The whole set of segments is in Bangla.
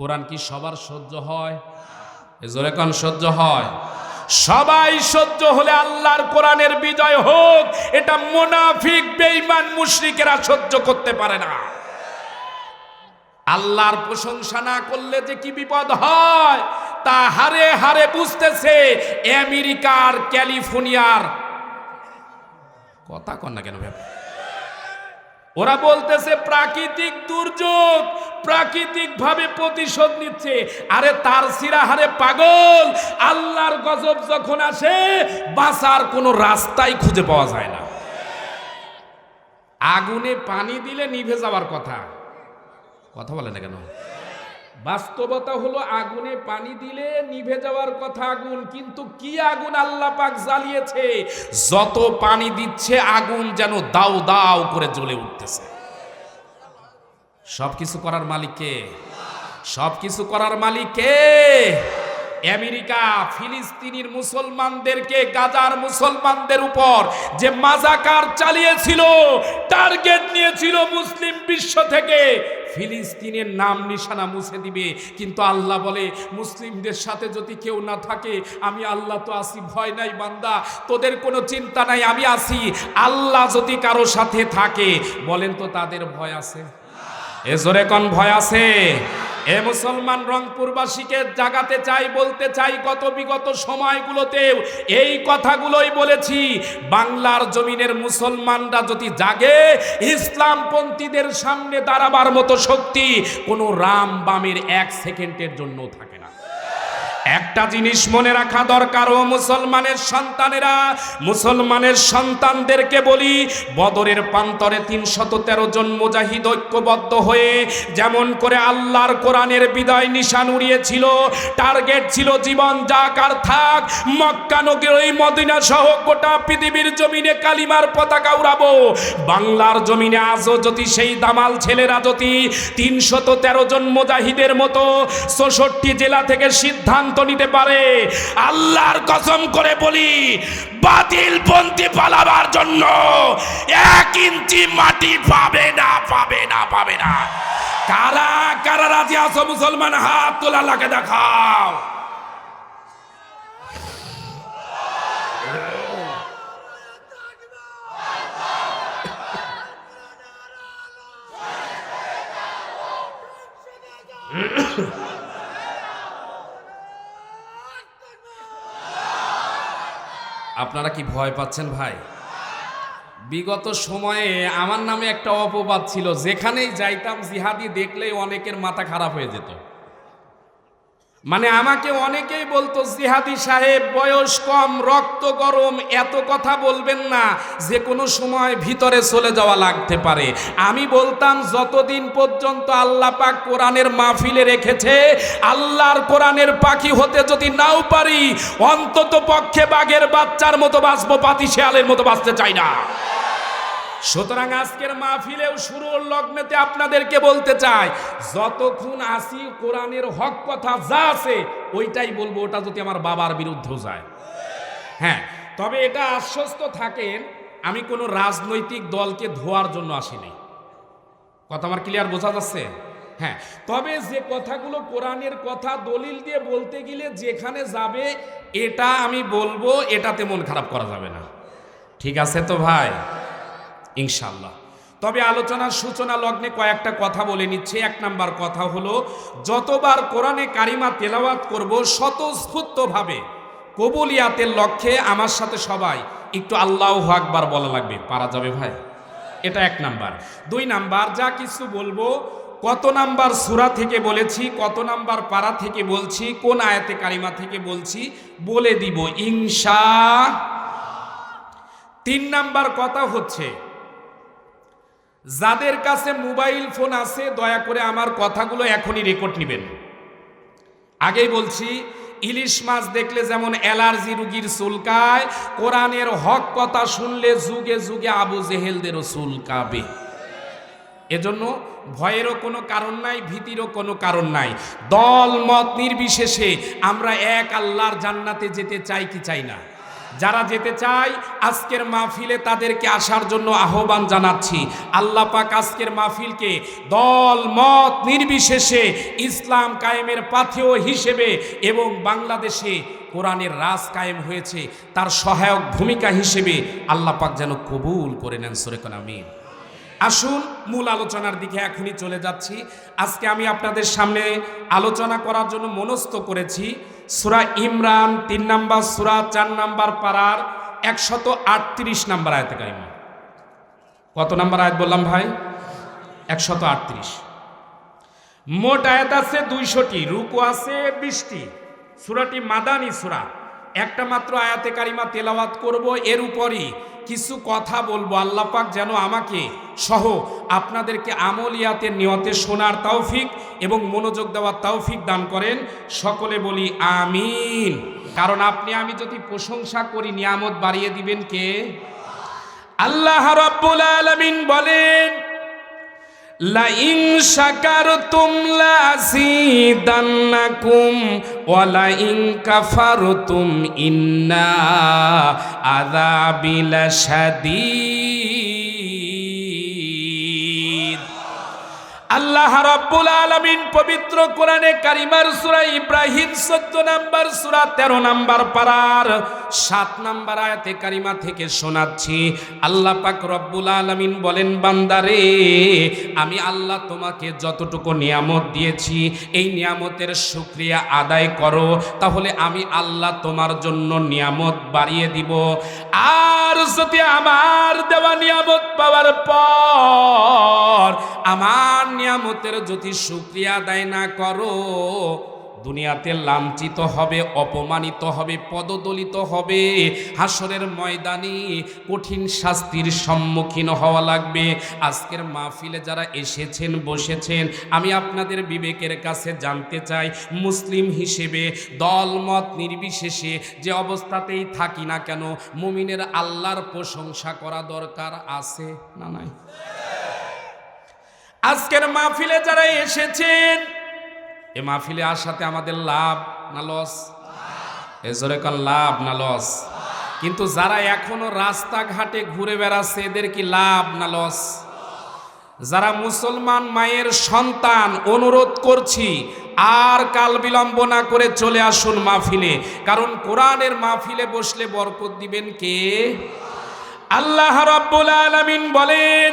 কোরআন কি সবার সহ্য হয়? জোরে সহ্য হয়? সবাই সহ্য হলে আল্লাহর কোরআনের বিজয় হোক, এটা মোনাফিক, বেঈমান মুশরিকেরা সহ্য করতে পারে না। আল্লাহর প্রশংসা না করলে যে কি বিপদ হয়, তা হারে হারে বুঝতেছে আমেরিকার ক্যালিফোর্নিয়ার। কথা কন না কেন ভাই? ওরা বলতেছে, প্রাকৃতিক দুর্যোগ প্রাকৃতিক ভাবে প্রতিশোধ নিচ্ছে। আরে তার সিরাহারে পাগল, আল্লাহর গজব যখন আসে, বাঁচার কোনো রাস্তাই খুঁজে পাওয়া যায় না। আগুনে পানি দিলে নিভে যাওয়ার কথা। কথা বলে না কেন? বাস্তবতা হলো আগুনে পানি দিলে নিভে যাওয়ার কথা আগুন, কিন্তু কি আগুন আল্লাহ পাক জ্বালিয়েছে? যত পানি দিচ্ছে আগুন যেন দাও দাও করে জ্বলে উঠতেছে। সব কিছু করার মালিক কে? সব কিছু করার মালিক কে? আমেরিকা, ফিলিস্তিনির মুসলমানদেরকে, গাজার মুসলমানদের উপর যে মাজাকার চালিয়েছিল, টার্গেট নিয়েছিল মুসলিম বিশ্ব থেকে, ফিলিস্তিনের নাম নিশানা মুছে দিবে। কিন্তু আল্লাহ বলে, মুসলিমদের সাথে যদি কেউ না থাকে, আমি আল্লাহ তো আসি, ভয় নাই বান্দা, তোদের কোনো চিন্তা নাই, আমি আসি। আল্লাহ যদি কারও সাথে থাকে, বলেন তো তাদের ভয় আছে? এ জোরে কোন, ভয় আছে? এ মুসলমান রংপুরবাসীকে জাগাতে চাই, বলতে চাই, গত বিগত সময়গুলোতেও এই কথাগুলোই বলেছি, বাংলার জমিনের মুসলমানরা যদি জাগে, ইসলামপন্থীদের সামনে দাঁড়াবার মতো শক্তি কোনো রাম বামের এক সেকেন্ডের জন্য থাকে না। একটা জিনিস মনে রাখা দরকার, ও মুসলমানের সন্তানেরা। মুসলমানের সন্তানদেরকে বলি, বদরের প্রান্তরে তিনশত তেরো জন মুজাহিদ ঐক্যবদ্ধ হয়ে, যেমন করে আল্লাহর কোরআনের বিদায় নিশান উড়িয়েছিল, টার্গেট ছিল জীবন যাক আর থাক, মক্কা নগরী, ওই মদিনা সহ গোটা পৃথিবীর জমিনে কালিমার পতাকা উড়াবো। বাংলার জমিনে আজও যদি সেই দামাল ছেলেরা যদি তিনশত তেরো জন মুজাহিদের মতো চৌষট্টি জেলা থেকে সিদ্ধান্ত নিতে পারে। আল্লাহর কসম করে বলি, বাতিল পন্থী পালাবার জন্য এক ইঞ্চি মাটি পাবে না পাবে না পাবে না। কারা কারা রাজি আছো মুসলমান? হাত তোলা লাগে দেখাও। আপনারা কি ভয় পাচ্ছেন ভাই? বিগত সময়ে আমার নামে একটা অপবাদ ছিল, যেখানেই যাইতাম জিহাদি দেখলেই অনেকের মাথা খারাপ হয়ে যেত। মানে আমাকে অনেকেই বলতো, জিহাদি সাহেব, বয়স কম, রক্ত গরম, এত কথা বলবেন না। যে কোনো সময় ভিতরে চলে যাওয়া লাগতে পারে। আমি বলতাম, যতদিন পর্যন্ত আল্লাহ পাক কোরআনের মাহফিলে রেখেছে, আল্লাহর কোরআনের পাখি হতে যদি নাও পারি, অন্তত পক্ষে বাঘের বাচ্চার মতো বাঁচবো পাতি শেয়ালের মতো বাঁচতে চাই না। সুতরাং আজকের মাহফিলেও শুরুর লগ্নেতে আপনাদেরকে বলতে চাই, যতক্ষণ আসি কোরআনের হক কথা যা আছে, ওইটাই বলব, ওটা যদি আমার বাবার বিরুদ্ধেও যায়। হ্যাঁ তবে এটা আশ্বস্ত থাকেন, আমি কোনো রাজনৈতিক দলকে ধোয়ার জন্য আসিনি। কথা আমার ক্লিয়ার বোঝা যাচ্ছে? হ্যাঁ তবে যে কথাগুলো কোরআনের কথা দলিল দিয়ে বলতে গেলে যেখানে যাবে, এটা আমি বলব, এটাতে মন খারাপ করা যাবে না। ঠিক আছে তো ভাই? ইনশাল্লাহ তবে আলোচনার সূচনা লগ্নে কয়েকটা কথা বলে নিচ্ছে। এক নাম্বার কথা হলো, যতবার কোরআনে কারিমা তেলাওয়াত করব স্বতঃস্ফূর্তভাবে, কবুলিয়াতের লক্ষ্যে আমার সাথে সবাই, একটু আল্লাহ আকবার বলা লাগবে। পারা যাবে ভাই? এটা এক নাম্বার। দুই নাম্বার, যা কিছু বলব, কত নাম্বার সুরা থেকে বলেছি, কত নাম্বার পারা থেকে বলছি, কোন আয়াতে কারিমা থেকে বলছি, বলে দিব ইনশা। তিন নাম্বার কথা হচ্ছে যাদের কাছে মোবাইল ফোন আছে, দয়া করে আমার কথাগুলো এখনই রেকর্ড নেবেন। আগেই বলছি, ইলিশ মাছ দেখলে যেমন অ্যালার্জি রুগীর চুলকায়, কোরআনের হক কথা শুনলে যুগে যুগে আবু জেহেলদেরও চুলকাবে। এজন্য ভয়েরও কোনো কারণ নাই, ভীতিরও কোনো কারণ নাই। দল মত নির্বিশেষে আমরা এক আল্লাহর জান্নাতে যেতে চাই কি চাই না? যারা যেতে চায়, আজকের মাহফিলে তাদেরকে আসার জন্য আহ্বান জানাচ্ছি। আল্লাহ পাক আজকের মাহফিলকে দল, মত নির্বিশেষে ইসলাম কায়েমের পাথেয় হিসেবে এবং বাংলাদেশে কোরআনের রাজ কায়েম হয়েছে, তার সহায়ক ভূমিকা হিসেবে আল্লাহ পাক যেন কবুল করে নেন। সুরেকন আমিন। আসুন, মূল আলোচনার দিকে এখনই চলে যাচ্ছি। আজকে আমি আপনাদের সামনে আলোচনা করার জন্য মনস্থ করেছি। সুরা ইমরান তিন নাম্বার, সুরা চার নাম্বার পাড়ার একশত আটত্রিশ নাম্বার আয়তে কারিমা। কত নাম্বার আয়াত বললাম ভাই? একশত আটত্রিশ। মোট আয়াত আছে দুইশোটি, রুকু আছে বিশটি। সুরাটি মাদানি সুরা। একটা মাত্র আয়াতে কারিমা তেলাওয়াত করব, এর উপরই কিছু কথা বলব। আল্লাহ পাক যেন আমাকে সহ আপনাদেরকে আমলিয়াতের নিয়তে শোনার তৌফিক এবং মনোযোগ দেওয়ার তৌফিক দান করেন। সকলে বলি আমিন। কারণ আপনি, আমি যদি প্রশংসা করি, নিয়ামত বাড়িয়ে দিবেন কে? আল্লাহ রাব্বুল আলামিন বলেন লাইং শাকারতুম লাযিদান্নাকুম ওয়া লাইং কাফারতুম ইন্না আযাবি লাশাদীদ আল্লাহ রাব্বুল আলামিন পবিত্র কোরআনে কারিমার সূরা ইব্রাহিম 14 নাম্বার, সূরা 13 নাম্বার পারার 7 নাম্বার আয়াতে কারিমা থেকে শোনাচ্ছি। আল্লাহ পাক রব্বুল আলামিন বলেন, বান্দারে, আমি আল্লাহ তোমাকে যতটুকু নিয়ামত দিয়েছি, এই নিয়ামতের শুকরিয়া আদায় করো, তাহলে আমি আল্লাহ তোমার জন্য নিয়ামত বাড়িয়ে দিব। আর যদি আমার দেওয়া নিয়ামত পাওয়ার পর আমার নিয়ামতের যদি শুক্রিয়া আদায় না করো, দুনিয়াতে লাঞ্ছিত হবে, অপমানিত হবে, পদদলিত হবে, হাসরের ময়দানে কঠিন শাস্তির সম্মুখীন হওয়া লাগবে। আজকের মাহফিলে যারা এসেছেন, বসেছেন, আমি আপনাদের বিবেকের কাছে জানতে চাই, মুসলিম হিসেবে, দলমত নির্বিশেষে যে অবস্থাতেই থাকি না কেন, মুমিনের আল্লাহর প্রশংসা করা দরকার আছে না নাই? আজকের মাহফিলে যারা এসেছেন, এ মাহফিলে আসাতে আমাদের লাভ না লস? এ জোরে কান লাভ না লস? কিন্তু যারা এখনও রাস্তাঘাটে ঘুরে বেড়াচ্ছে, এদের কি লাভ না লস? যারা মুসলমান মায়ের সন্তান অনুরোধ করছি, আর কাল বিলম্ব না করে চলে আসুন মাহফিলে। কারণ কোরআনের মাহফিলে বসলে বরকত দিবেন কে? আল্লাহ রাব্বুল আলামিন বলেন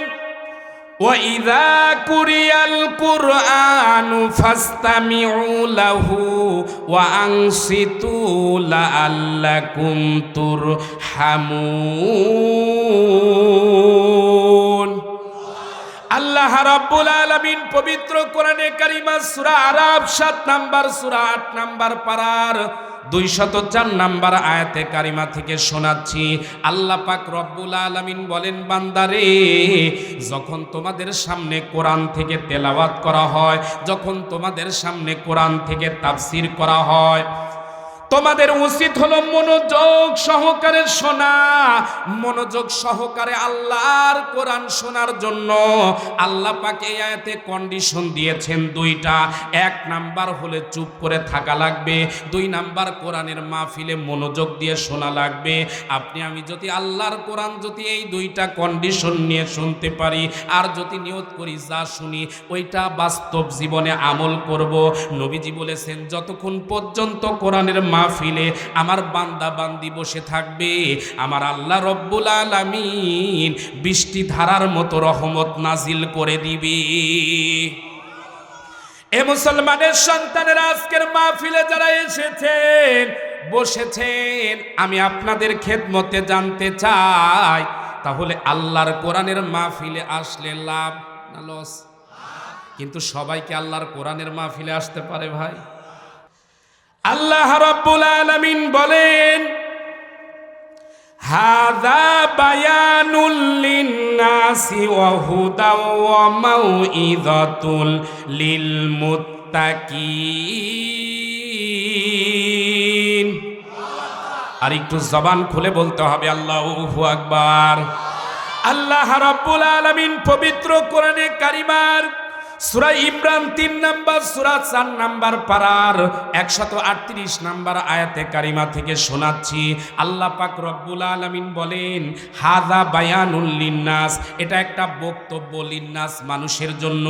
وَإِذَا قُرِئَ الْقُرْآنُ فَاسْتَمِعُوا لَهُ وَأَنصِتُوا لَعَلَّكُمْ تُرْحَمُونَ আল্লাহ রাব্বুল আলামিন পবিত্র কোরআনে কারিমা সূরা আরাব 7 নাম্বার সূরা 8 নাম্বার পারার দুইশত চার নাম্বার আয়াতে কারিমা থেকে শোনাচ্ছি। আল্লাহ পাক রব্বুল আলমিন বলেন, বান্দারে, যখন তোমাদের সামনে কোরআন থেকে তেলাওয়াত করা হয়, যখন তোমাদের সামনে কোরআন থেকে তাফসির করা হয় তোমাদের উচিত হলো মনোযোগ সহকারে শোনা। মনোযোগ সহকারে আল্লাহর কোরআন শোনার জন্য। আল্লাহ পাক আয়াতে কন্ডিশন দিয়েছেন দুইটা। এক নাম্বার হলে চুপ করে থাকা লাগবে। দুই নাম্বার কোরআনের মাহফিলে মনোযোগ দিয়ে শোনা লাগবে। আপনি, আমি যদি আল্লাহর কোরআন যদি এই দুইটা কন্ডিশন নিয়ে শুনতে পারি, আর যদি নিয়ত করি যা শুনি, ওইটা বাস্তব জীবনে আমল করব। নবীজি বলেছেন, যতক্ষণ পর্যন্ত কোরআনের মাহফিলে আমার বান্দা বান্দি বসে থাকবে। আমার আল্লাহ রব্বুল আলামিন বৃষ্টি ধারার মতো রহমত নাজিল করে দিবি। এ মুসলমানের সন্তানের আজকের মাহফিলে যারা এসেছেন, বসেছেন, আমি আপনাদের খেদমতে জানতে চাই, তাহলে আল্লাহর কোরআনের মাহফিলে আসলে লাভ না লস? কিন্তু সবাইকে আল্লাহর কোরআনের মাহফিলে আসতে পারে ভাই। আল্লাহ রাব্বুল আলামিন বলেন হাদা বায়ানুল লিন্নাসি ওয়া হুদা ওয়া মাউইযাতুল লিল মুত্তাকিন আর একটু জবান খুলে বলতে হবে, আল্লাহু আকবার। আল্লাহ রাব্বুল আলামিন পবিত্র কোরআনে কারিমার সুরা ইমরান তিন নাম্বার, সুরা চার নাম্বার পারার একশত আটত্রিশ নাম্বার আয়াতে কারিমা থেকে শোনাচ্ছি। আল্লাহ পাক রব্বুল আলমিন বলেন হাদা বায়ানুল লিন্নাস। এটা একটা বক্তব্য লিন্নাস মানুষের জন্য।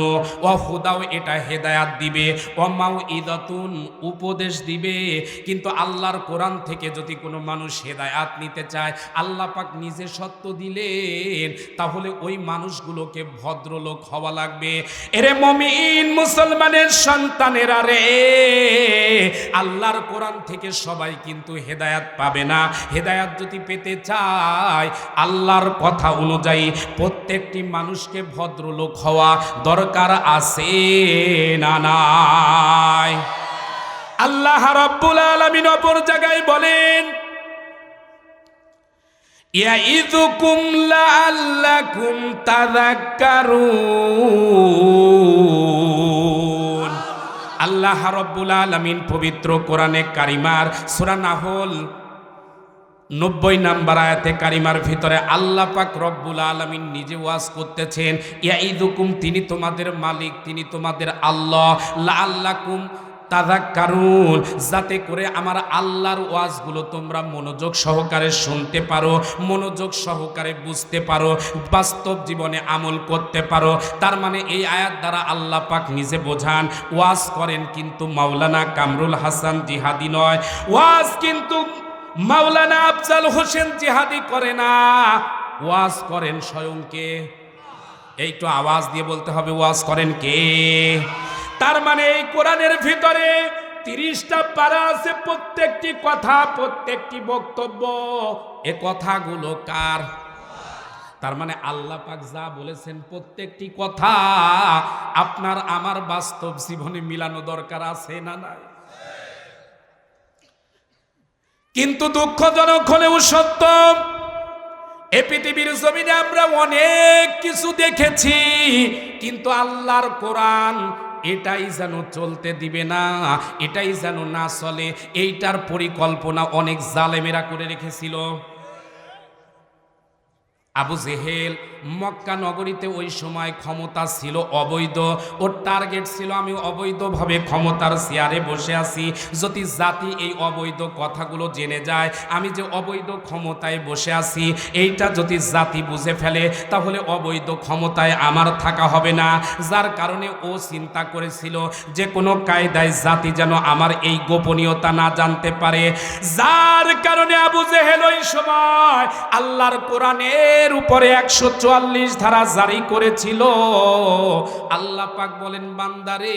ও হুদাও এটা হেদায়াত দিবে। ও মাও ইদাতুন উপদেশ দিবে। কিন্তু আল্লাহর কোরআন থেকে যদি কোনো মানুষ হেদায়াত নিতে চায়, আল্লাহ পাক নিজে সত্য দিলেন, তাহলে ওই মানুষগুলোকে ভদ্রলোক হওয়া লাগবে। এরে মমিন মুসলমানের সন্তানেরা রে। আল্লাহর কোরআন থেকে সবাই কিন্তু হেদায়াত পাবে না। হেদায়াত যদি পেতে চায়, আল্লাহর কথা অনুযায়ী প্রত্যেকটি মানুষকে ভদ্রলোক হওয়া দরকার আছে না নাই? আল্লাহ রাব্বুল আলামিন অপর জায়গায় বলেন ইয়াইদুকুম লাআল্লাকুম তাযাক্কারুন। আল্লাহ রাব্বুল আলামিন পবিত্র কোরআনে কারিমার সূরা নাহল নব্বই নাম্বার আয়াতে কারিমার ভিতরে আল্লাহ পাক রব্বুল আলমিন নিজে ওয়াজ করতেছেন, ইয়াইদুকুম, তিনি তোমাদের মালিক, তিনি তোমাদের আল্লাহ লা আল্লাকুম তাদা কারণ যাতে করে আমার আল্লাহর ওয়াজগুলো তোমরা মনোযোগ সহকারে শুনতে পারো, মনোযোগ সহকারে বুঝতে পারো, বাস্তব জীবনে আমল করতে পারো। তার মানে এই আয়াত দ্বারা আল্লাহ পাক নিজে বোঝান, ওয়াজ করেন কিন্তু মাওলানা কামরুল হাসান জিহাদি নয়। ওয়াজ কিন্তু মাওলানা আফজাল হোসেন জিহাদি করে না। ওয়াজ করেন স্বয়ংকে একটু আওয়াজ দিয়ে বলতে হবে, ওয়াজ করেন কে? তার মানে এই কোরআনের ভিতরে তিরিশটা পারা আছে প্রত্যেকটি কথা, প্রত্যেকটি বক্তব্য। এ কথাগুলো কার? তার মানে আল্লাহ পাক যা বলেছেন প্রত্যেকটি কথা আপনার আমার বাস্তব জীবনে মিলানো দরকার আছে না নাই? কিন্তু দুঃখজনক হলেও সত্য, এ পৃথিবীর জমিনে আমরা অনেক কিছু দেখেছি, কিন্তু আল্লাহর কোরআন এটাই যেন চলতে দিবে না, এটাই যেন না চলে। এইটার পরিকল্পনা অনেক জালেমেরা করে রেখেছিল। আবু জেহেল মক্কা নগরীতে ওই সময় ক্ষমতা ছিল অবৈধ। ওর টার্গেট ছিল আমি অবৈধভাবে ক্ষমতার চেয়ারে বসে আছি। যদি জাতি এই অবৈধ কথাগুলো জেনে যায়, আমি যে অবৈধ ক্ষমতায় বসে আছি, এইটা যদি জাতি বুঝে ফেলে, তাহলে অবৈধ ক্ষমতায় আমার থাকা হবে না। যার কারণে ও চিন্তা করেছিল যে কোনো কায়দায় জাতি যেন আমার এই গোপনীয়তা না জানতে পারে। যার কারণে আবু জেহেল ওই সময় আল্লাহর কোরআনের উপরে একশো চুয়াল্লিশ ধারা জারি করেছিল। আল্লাহ পাক বলেন, বান্দারে,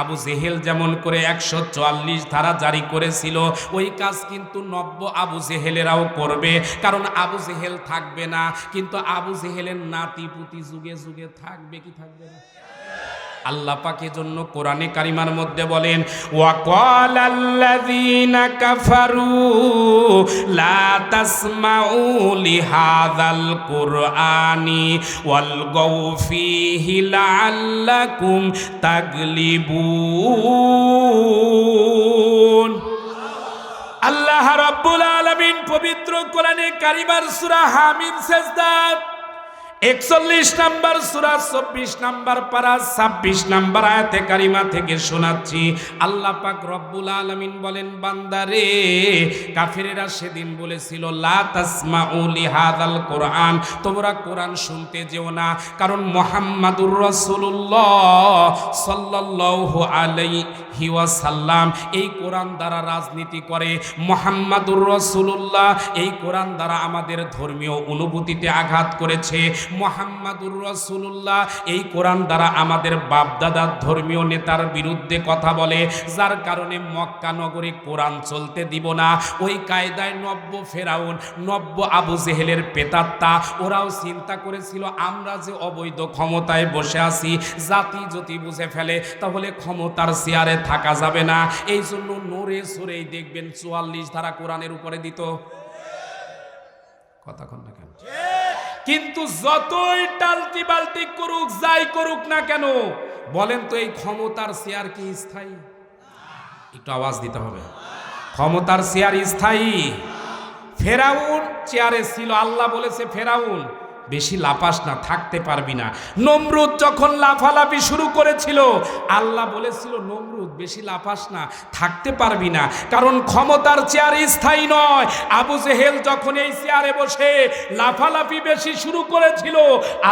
আবু জেহেল যেমন করে একশো চুয়াল্লিশ ধারা জারি করেছিল, ওই কাজ কিন্তু নব্য আবু জেহেলেরাও করবে। কারণ আবু জেহেল থাকবে না, কিন্তু আবু জেহেলের নাতি পুতি যুগে যুগে থাকবে, কি থাকবে না? আল্লাহ পাকের জন্য কোরআনে কারিমার মধ্যে বলেন কাফারু, লা তাসমাউ লিহাযাল কুরআনি ওয়ালগাউ ফীহি লাআল্লাকুম তাগলিবুন। আল্লাহ রাব্বুল আলামিন পবিত্র কোরআনে কারিমার সূরা হামিম সেজদা একচল্লিশ নাম্বার সুরা, চব্বিশ নাম্বার পারা, ছাব্বিশ নাম্বার আয়াতে কারিমা থেকে শোনাচ্ছি। আল্লাহ পাক রব্বুল আলমিন বলেন, বান্দারে, কাফিরেরা সেদিন বলেছিল, লা তাসমাউ লিহাদাল কোরআন। তোমরা কোরআন শুনতে যেও না, কারণ মোহাম্মদুর রসুল্লাহ সাল্লাল্লাহু আলাইহি ওয়াসাল্লাম এই কোরআন দ্বারা রাজনীতি করে। মোহাম্মদুর রসুল্লাহ এই কোরআন দ্বারা আমাদের ধর্মীয় অনুভূতিতে আঘাত করেছে। মোহাম্মদুর রসুল্লাহ এই কোরআন দ্বারা আমাদের বাপদাদার ধর্মীয় নেতার বিরুদ্ধে কথা বলে, যার কারণে মক্কা নগরে কোরআন চলতে দিব না। ওই কায়দায় নব্য ফেরাউন, নব্য আবু জেহেলের পেতাত্তা ওরাও চিন্তা করেছিল, আমরা যে অবৈধ ক্ষমতায় বসে আছি, জাতি যদি বুঝে ফেলে, তাহলে ক্ষমতার চেয়ারে থাকা যাবে না। এই জন্য নড়ে সরেই দেখবেন চুয়াল্লিশ ধারা কোরআনের উপরে দিত। কথা কন না কেন? কিন্তু যতই টালতি বালতি করুক, যাই করুক না কেন, বলেন তো এই ক্ষমতার শেয়ার কি স্থায়ী? একটু আওয়াজ দিতে হবে। ক্ষমতার শেয়ার স্থায়ী। ফেরাউন চেয়ারে ছিল, আল্লাহ বলেছে ফেরাউন বেশি লাপাস না, থাকতে পারবি না। নমরুদ যখন লাফালাফি শুরু করেছিল, আল্লাহ বলেছিল, নমরুদ, বেশি লাফাস না, থাকতে পারবি না। কারণ ক্ষমতার চেয়ার স্থায়ী নয়। আবু জেহেল যখন এই চেয়ারে বসে লাফালাফি বেশি শুরু করেছিল,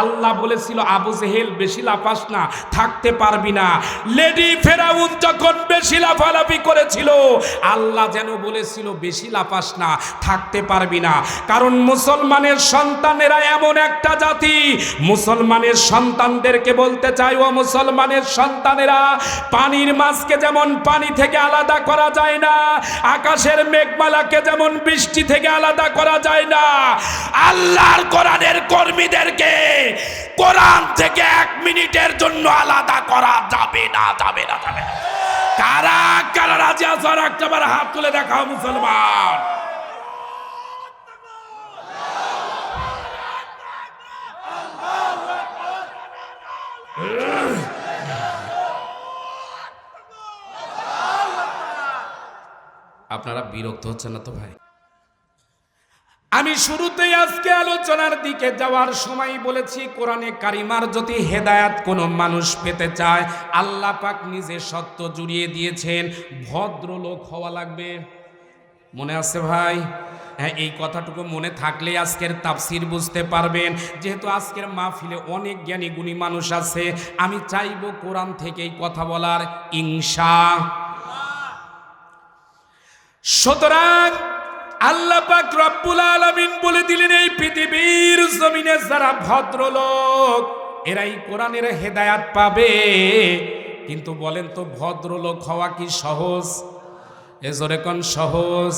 আল্লাহ বলেছিল, আবু জেহেল, বেশি লাফাস না, থাকতে পারবি না। লেডি ফেরাউন যখন বেশি লাফালাফি করেছিল, আল্লাহ যেন বলেছিল, বেশি লাফাস না, থাকতে পারবি না। কারণ মুসলমানের সন্তানেরা এমন একটা জাতি, মুসলমানের সন্তানদেরকে বলতে চাই, ও মুসলমানের সন্তানেরা, পানির মাছকে যেমন পানি থেকে আলাদা করা যায় না, আকাশের মেঘমালাকে যেমন বৃষ্টি থেকে আলাদা করা যায় না, আল্লাহর কোরআনের কর্মীদেরকে কোরআন থেকে এক মিনিটের জন্য আলাদা করা যাবে না যাবে না যাবে না। কারা কারা রাজি আসার একটাবার হাত তুলে দেখাও মুসলমান। আপনারা বিরক্ত হচ্ছেন না তো ভাই? আমি শুরুতেই আজকে আলোচনার দিকে যাওয়ার সময় বলেছি, কোরআনে কারিমার যদি হেদায়াত কোনো মানুষ পেতে চায়, আল্লাহ পাক নিজে সত্য জুড়িয়ে দিয়েছেন, ভদ্রলোক হওয়া লাগবে। মনে আছে ভাই? হ্যাঁ এই কথাটুকু মনে থাকলে আজকের তাফসির বুঝতে পারবেন। যেহেতু আজকের মাহফিলে অনেক জ্ঞানী, গুণী মানুষ আছে, আমি চাইব কোরআন থেকেই কথা বলার ইংসা সুতরাং আল্লাহ পাক রব্বুল আলামিন বলে দিলেন, এই পৃথিবীর জমিনে যারা ভদ্রলোক, এরাই কোরআনের হেদায়াত পাবে। কিন্তু বলেন তো, ভদ্রলোক হওয়া কি সহজ? এ কোন সহজ।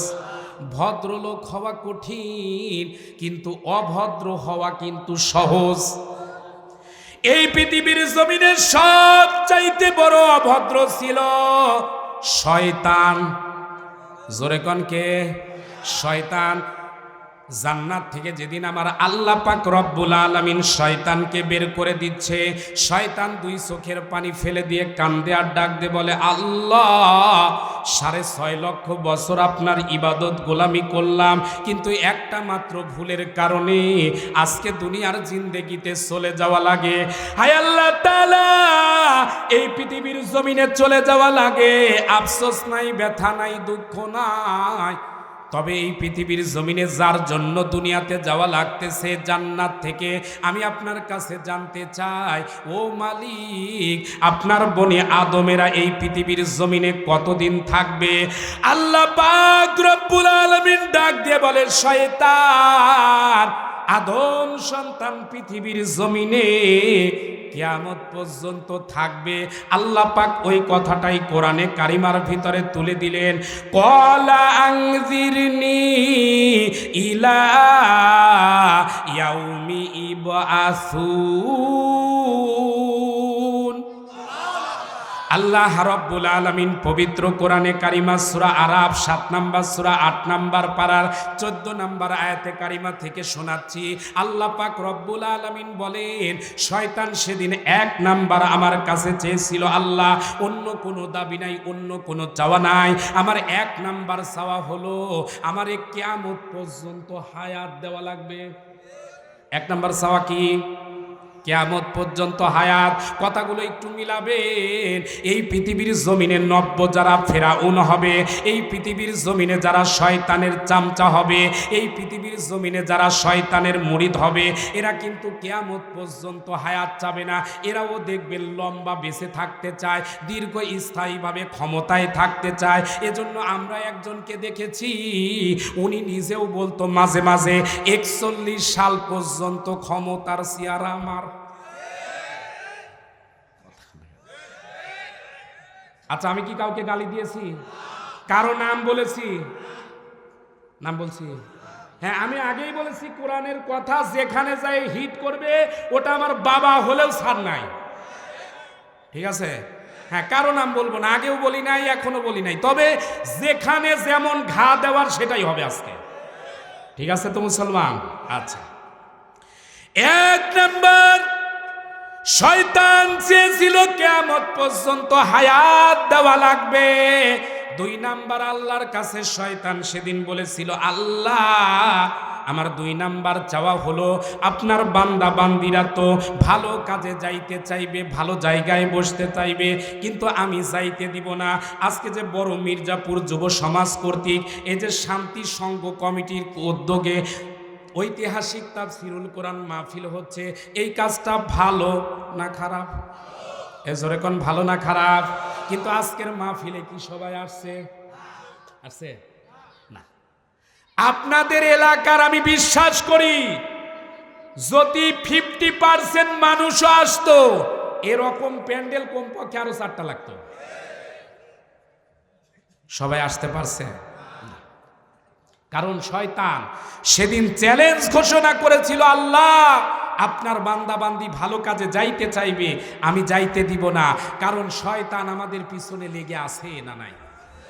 ভদ্রলোক হওয়া কঠিন, কিন্তু অভদ্র হওয়া কিন্তু সহজ। এই পৃথিবীর জমিনে সব চাইতে বড় অভদ্র ছিল শয়তান। জোরে কনকে শয়তান। জান্নাত থেকে যেদিন আমার আল্লাহ পাক রব্বুল আলামিন শয়তানকে বের করে দিচ্ছে, শয়তান দুই চোখের পানি ফেলে দিয়ে কান্দে আর ডাক দে বলে, আল্লাহ, সাড়ে ছয় লক্ষ বছর আপনার ইবাদত গোলামি করলাম, কিন্তু একটা মাত্র ভুলের কারণে আজকে দুনিয়ার জিন্দেগিতে চলে যাওয়া লাগে। হায় আল্লাহ তাআলা, এই পৃথিবীর জমিনে চলে যাওয়া লাগে। আফসোস নাই, ব্যথা নাই, দুঃখ নাই। তবে এই পৃথিবীর জমিনে যার জন্য দুনিয়াতে যাওয়া লাগতেছে জান্নাত থেকে, আমি আপনার কাছে জানতে চাই, ও মালিক, আপনার বনে আদমেরা এই পৃথিবীর জমিনে কতদিন থাকবে? আল্লাহ পাক রব্বুল ডাক দিয়ে বলে শয়তান আদম সন্তান পৃথিবীর জমিনে কিয়ামত পর্যন্ত থাকবে। আল্লাহ পাক ওই কথাটাই কোরআনে কারিমার ভিতরে তুলে দিলেন। কলা আংজিরনি ইলা ইয়াউমি ইবআসুন আল্লাহ রব্বুল আলমিন পবিত্র কোরআনে কারিমা সুরা আরাব সাত নাম্বার সুরা, আট নাম্বার পাড়ার চোদ্দ নাম্বার আয়াতে কারিমা থেকে শোনাচ্ছি। আল্লাহ পাক রব্বুল আলমিন বলেন, শয়তান সেদিন এক নাম্বার আমার কাছে চেয়েছিল আল্লাহ, অন্য কোনো দাবি নাই, অন্য কোনো চাওয়া নাই। আমার এক নাম্বার চাওয়া হলো, আমার কেয়ামত পর্যন্ত হায়াত দেওয়া লাগবে। এক নাম্বার চাওয়া কি? কেয়ামত পর্যন্ত হায়াত, কথাগুলো একটু মিলাবেন। এই পৃথিবীর জমিনে নব্য যারা ফেরাউন হবে, এই পৃথিবীর জমিনে যারা শয়তানের চামচা হবে, এই পৃথিবীর জমিনে যারা শয়তানের মুরিদ হবে, এরা কিন্তু কেয়ামত পর্যন্ত হায়াত চাবে না। এরাও দেখবেন লম্বা বেঁচে থাকতে চায়, দীর্ঘ স্থায়ীভাবে ক্ষমতায় থাকতে চায়। এজন্য আমরা একজনকে দেখেছি, উনি নিজেও বলতো মাঝে মাঝে, একচল্লিশ সাল পর্যন্ত ক্ষমতার চেয়ার আমার। আচ্ছা আমি কি কাউকে গালি দিয়েছি? কারও নাম বলেছি? নাম বলছি। হ্যাঁ আমি আগেই বলেছি, কোরআনের কথা যেখানে যাই হিট করবে, ওটা আমার বাবা হলেও ছাড় নাই। ঠিক আছে? হ্যাঁ কারও নাম বলব না, আগেও বলি নাই, এখনও বলি নাই। তবে যেখানে যেমন ঘা দেওয়ার সেটাই হবে আজকে। ঠিক আছে তো মুসলমান? আচ্ছা। এক নম্বর শয়তান চেয়েছিল কেমত পর্যন্ত হায়াত দেওয়া লাগবে। দুই নাম্বার আল্লাহর কাছে শয়তান সেদিন বলেছিল, আল্লাহ, আমার দুই নাম্বার চাওয়া হলো আপনার বান্দা বান্দিরা তো ভালো কাজে যাইতে চাইবে, ভালো জায়গায় বসতে চাইবে, কিন্তু আমি যাইতে দিব না। আজকে যে বড় মির্জাপুর যুব সমাজ কর্তৃক এই যে শান্তি সংঘ কমিটির উদ্যোগে ঐতিহাসিক তার সিরুল কোরআন মাহফিল হচ্ছে, এই কাজটা ভালো না খারাপ? এ জোরে কোন ভালো না খারাপ? কিন্তু আজকের মাহফিলে কি সবাই আসছে? আসছে? না। আপনাদের এলাকার আমি বিশ্বাস করি, যদি ফিফটি পার্সেন্ট মানুষও আসতো, এরকম প্যান্ডেল কমপক্ষে আরও চারটা লাগতো। সবাই আসতে পারছে। কারণ শয়তান সেদিন চ্যালেঞ্জ ঘোষণা করেছিল, আল্লাহ, আপনার বান্দাবান্দি ভালো কাজে যাইতে চাইবে, আমি যাইতে দিব না। কারণ শয়তান আমাদের পিছনে লেগে আছে না নাই?